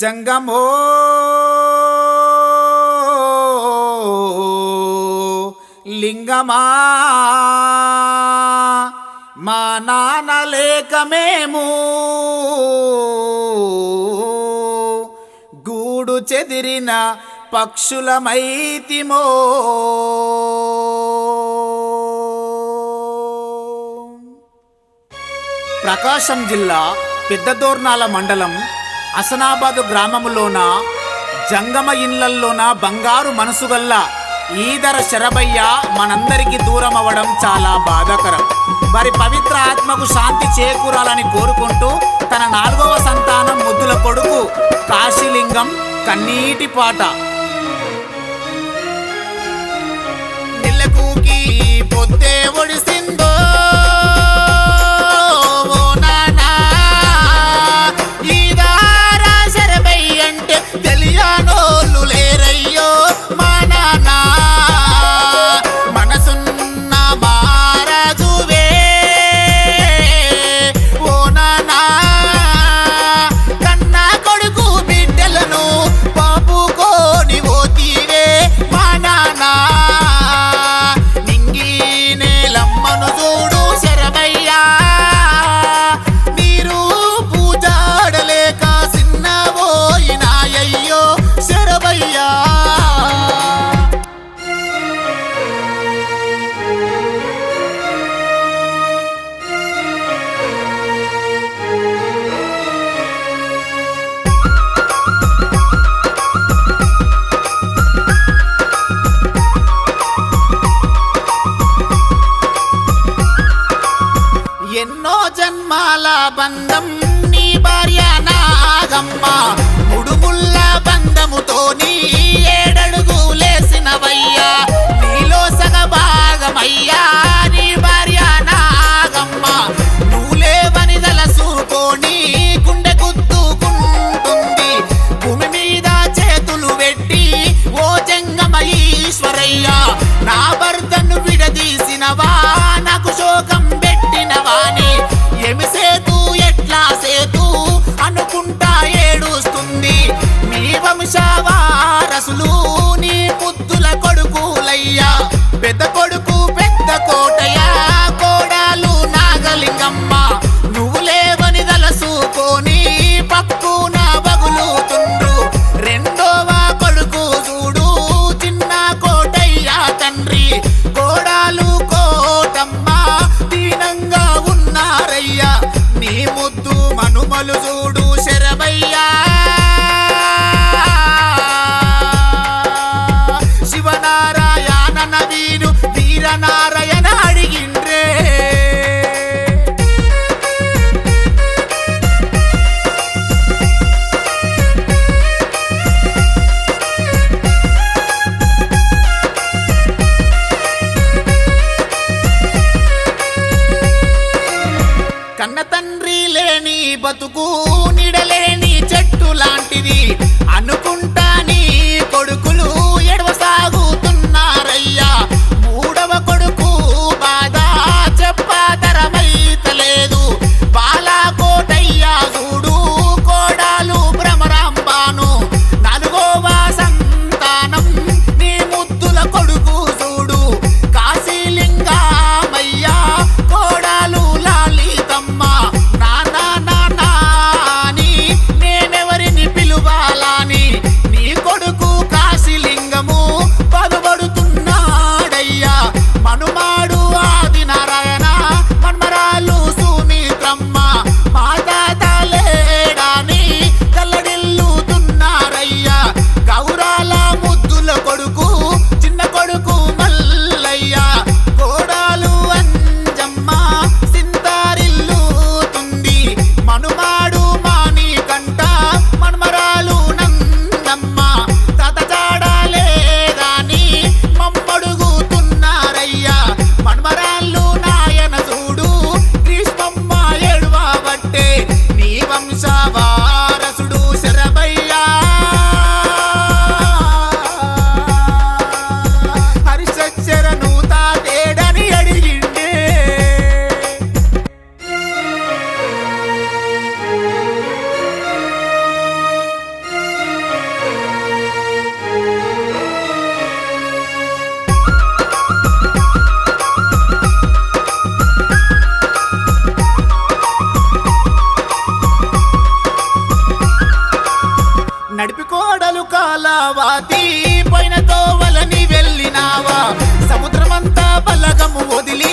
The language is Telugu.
జంగమో. లింగమా. మా నాన్న లేక మేము. గూడు చెదిరిన పక్షులమైతిమో ప్రకాశం జిల్లా పెద్దదోర్నాల మండలం అసనాబాదు గ్రామములోన జంగమ ఇళ్ళల్లోన బంగారు మనసుగల్ల ఈదర శరభయ్య మనందరికీ దూరం అవ్వడం చాలా బాధాకరం. వారి పవిత్ర ఆత్మకు శాంతి చేకూరాలని కోరుకుంటూ తన నాలుగవ సంతానం ముద్దుల కొడుకు కాశీలింగం కన్నీటి పాట. నెలకుకి పొద్దే ఒడిసిందో మాల బంధం నీ భార్య నాగమ్మ. ముడుముల్ల బంధముతో నీ ఏడడుగులేసినవయ్యా నీలో సగ భాగమయ్యా నీ భార్య నాగమ్మ. నువ్వులేవని తలసుకొని గుండె గుద్దుకుంటుంది. భూమి మీద చేతులు పెట్టి ఓ జంగమ ఈశ్వరయ్యా నా భర్తను విడదీసినవా? free I know సముద్రమంతా బలగము వదిలి